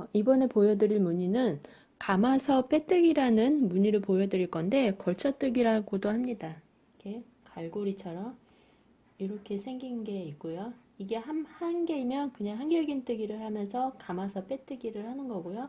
어, 이번에 보여드릴 무늬는 감아서 빼뜨기라는 무늬를 보여드릴 건데 걸쳐뜨기라고도 합니다. 이렇게 갈고리처럼 이렇게 생긴 게 있고요. 이게 한, 한 개이면 그냥 한길긴뜨기를 하면서 감아서 빼뜨기를 하는 거고요.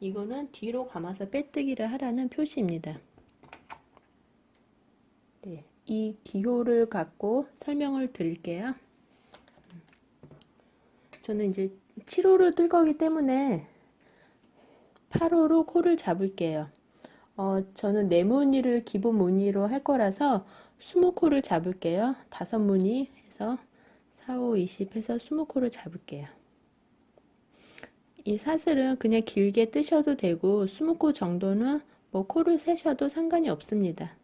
이거는 뒤로 감아서 빼뜨기를 하라는 표시입니다. 네, 이 기호를 갖고 설명을 드릴게요. 저는 이제 7호로 뜰 거기 때문에 8호로 코를 잡을게요. 어, 저는 네 무늬를 기본 무늬로 할 거라서 20코를 잡을게요. 다섯 무늬 해서 4, 5, 20 해서 20코를 잡을게요. 이 사슬은 그냥 길게 뜨셔도 되고 20코 정도는 뭐 코를 세셔도 상관이 없습니다.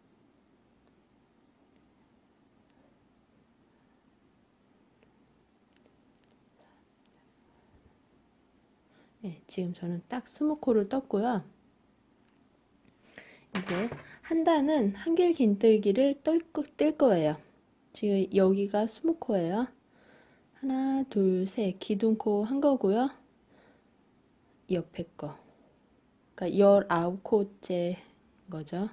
네, 지금 저는 딱 20코를 떴고요. 이제 한 단은 한길 긴뜨기를 뜰, 뜰 거예요. 지금 여기가 20코예요. 하나, 둘, 셋. 기둥코 한 거고요. 옆에 거. 그러니까 19코째 거죠.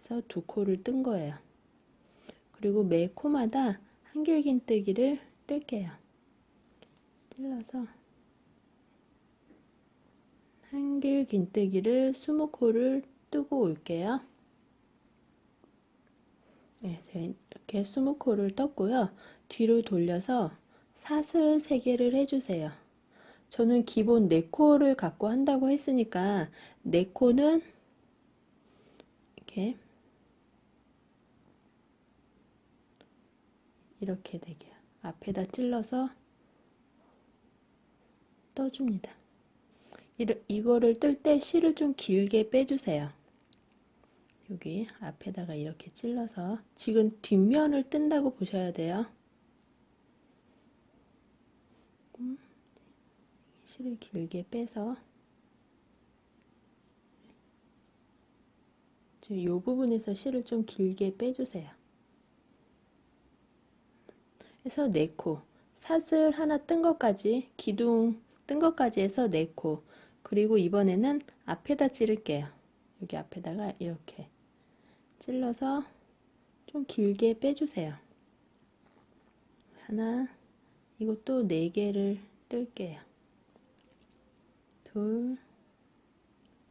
해서 두 코를 뜬 거예요. 그리고 매 코마다 한길 긴뜨기를 뜰게요. 찔러서 한길 긴뜨기를 20코를 뜨고 올게요. 네, 이렇게 20코를 떴고요. 뒤로 돌려서 사슬 3개를 해주세요. 저는 기본 4코를 갖고 한다고 했으니까 4코는 이렇게 이렇게 되게 앞에다 찔러서 떠줍니다. 이거를 뜰 때 실을 좀 길게 빼주세요. 여기 앞에다가 이렇게 찔러서 지금 뒷면을 뜬다고 보셔야 돼요. 음, 실을 길게 빼서 지금 이 부분에서 실을 좀 길게 빼주세요. 해서 4코 사슬 하나 뜬 것까지 기둥 뜬 것까지 해서 4코 그리고 이번에는 앞에다 찌를게요. 여기 앞에다가 이렇게 찔러서 좀 길게 빼주세요. 하나, 이것도 4개를 뜰게요. 둘,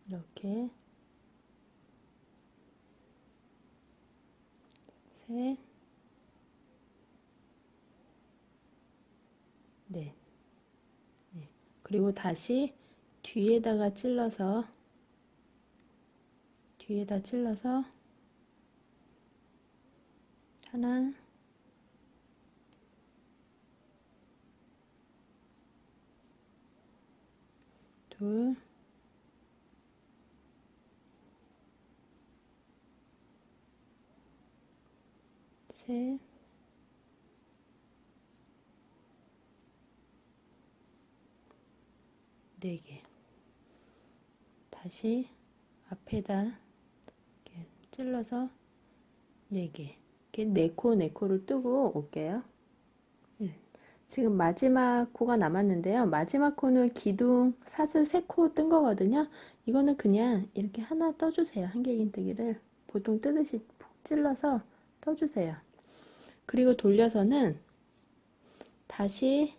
이렇게, 셋, 넷. 네. 그리고 다시 뒤에다가 찔러서 뒤에다 찔러서 하나 둘 셋, 네 개. 다시 앞에다 이렇게 찔러서 4개. 이렇게 4코 4코를 뜨고 올게요. 네. 지금 마지막 코가 남았는데요. 마지막 코는 기둥 사슬 3코 뜬 거거든요. 이거는 그냥 이렇게 하나 떠주세요. 한길긴뜨기를. 보통 뜨듯이 푹 찔러서 떠주세요. 그리고 돌려서는 다시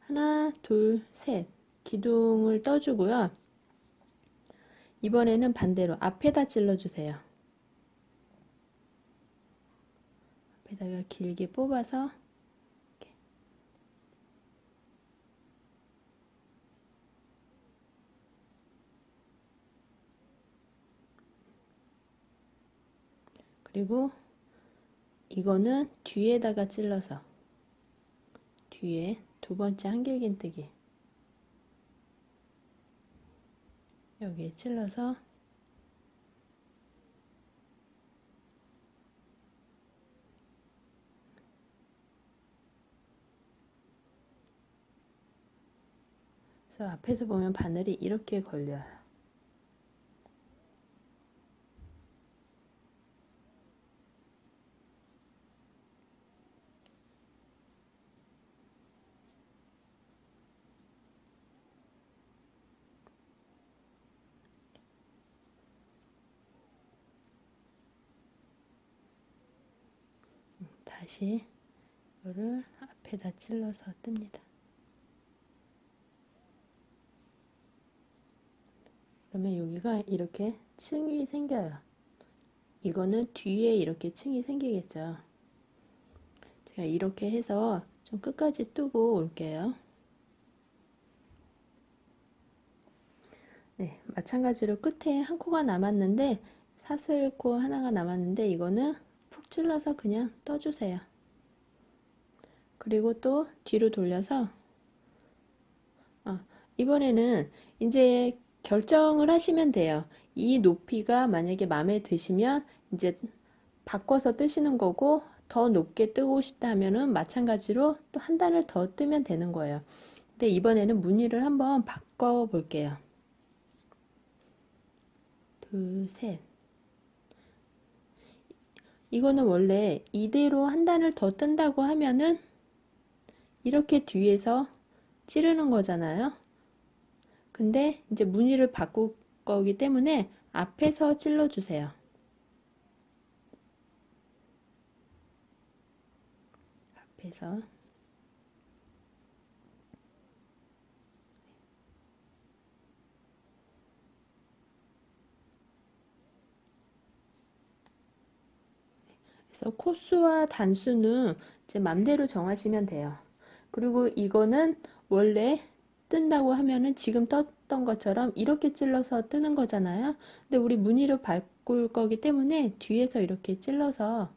하나 둘 셋 기둥을 떠주고요 이번에는 반대로 앞에다 찔러주세요. 앞에다가 길게 뽑아서 이렇게. 그리고 이거는 뒤에다가 찔러서 뒤에 두 번째 한길긴뜨기 여기에 찔러서 그래서 앞에서 보면 바늘이 이렇게 걸려요. 다시 이거를 앞에다 찔러서 뜹니다. 그러면 여기가 이렇게 층이 생겨요. 이거는 뒤에 이렇게 층이 생기겠죠. 제가 이렇게 해서 좀 끝까지 뜨고 올게요. 네, 마찬가지로 끝에 한 코가 남았는데 사슬코 하나가 남았는데 이거는 푹 찔러서 그냥 떠주세요. 그리고 또 뒤로 돌려서 아, 이번에는 이제 결정을 하시면 돼요. 이 높이가 만약에 마음에 드시면 이제 바꿔서 뜨시는 거고 더 높게 뜨고 싶다 하면은 마찬가지로 또 한 단을 더 뜨면 되는 거예요. 근데 이번에는 무늬를 한번 바꿔 볼게요. 둘, 셋. 이거는 원래 이대로 한 단을 더 뜬다고 하면은 이렇게 뒤에서 찌르는 거잖아요. 근데 이제 무늬를 바꿀 거기 때문에 앞에서 찔러 주세요. 앞에서 그래서 코수와 단수는 제 맘대로 정하시면 돼요. 그리고 이거는 원래 뜬다고 하면은 지금 떴던 것처럼 이렇게 찔러서 뜨는 거잖아요. 근데 우리 무늬를 바꿀 거기 때문에 뒤에서 이렇게 찔러서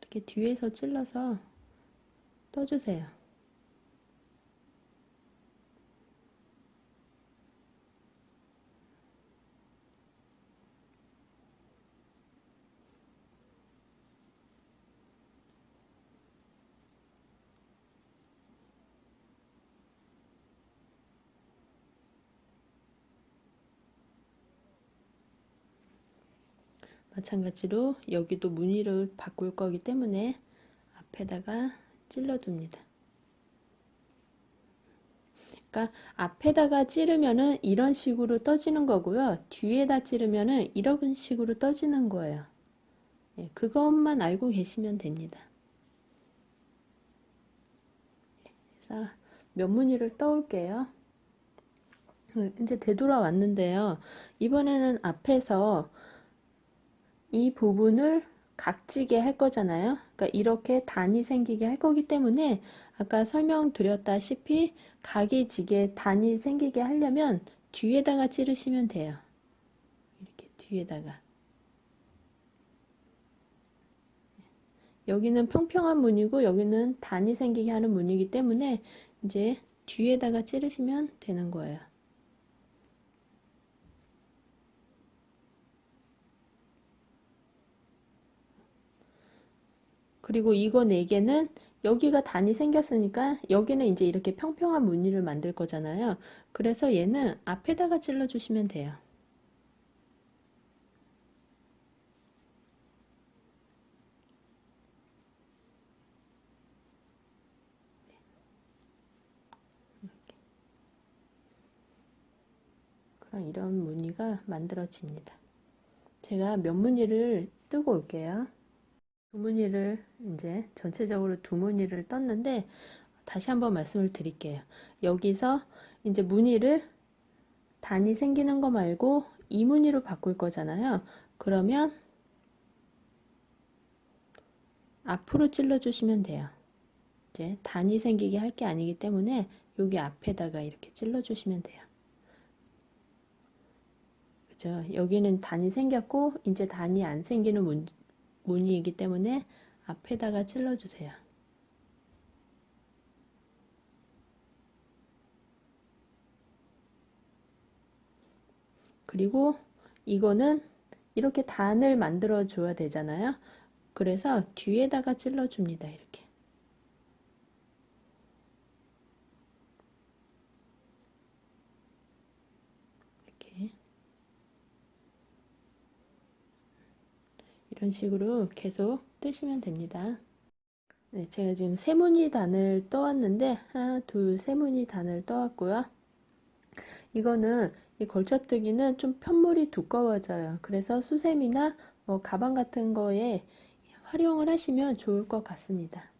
이렇게 뒤에서 찔러서 떠주세요. 마찬가지로 여기도 무늬를 바꿀 거기 때문에 앞에다가 찔러둡니다. 그러니까 앞에다가 찌르면은 이런 식으로 떠지는 거고요. 뒤에다 찌르면은 이런 식으로 떠지는 거예요. 예, 그것만 알고 계시면 됩니다. 그래서 몇 무늬를 떠올게요. 음, 이제 되돌아왔는데요. 이번에는 앞에서 이 부분을 각지게 할 거잖아요. 그러니까 이렇게 단이 생기게 할 거기 때문에 아까 설명드렸다시피 각이 지게 단이 생기게 하려면 뒤에다가 찌르시면 돼요. 이렇게 뒤에다가. 여기는 평평한 무늬고 여기는 단이 생기게 하는 무늬이기 때문에 이제 뒤에다가 찌르시면 되는 거예요. 그리고 이거 4개는 여기가 단이 생겼으니까 여기는 이제 이렇게 평평한 무늬를 만들 거잖아요. 그래서 얘는 앞에다가 찔러 주시면 돼요. 그럼 이런 무늬가 만들어집니다. 제가 몇 무늬를 뜨고 올게요. 두 무늬를 이제 전체적으로 두 무늬를 떴는데 다시 한번 말씀을 드릴게요. 여기서 이제 무늬를 단이 생기는 거 말고 이 무늬로 바꿀 거잖아요. 그러면 앞으로 찔러 주시면 돼요. 이제 단이 생기게 할 게 아니기 때문에 여기 앞에다가 이렇게 찔러 주시면 돼요. 그죠? 여기는 단이 생겼고 이제 단이 안 생기는 문, 무늬이기 때문에 앞에다가 찔러주세요. 그리고 이거는 이렇게 단을 만들어 줘야 되잖아요. 그래서 뒤에다가 찔러 줍니다. 이렇게. 이런 식으로 계속 뜨시면 됩니다. 네, 제가 지금 세무늬 단을 떠왔는데 하나, 둘, 세무늬 단을 떠왔고요. 이거는 이 걸쳐뜨기는 좀 편물이 두꺼워져요. 그래서 수세미나 뭐 가방 같은 거에 활용을 하시면 좋을 것 같습니다.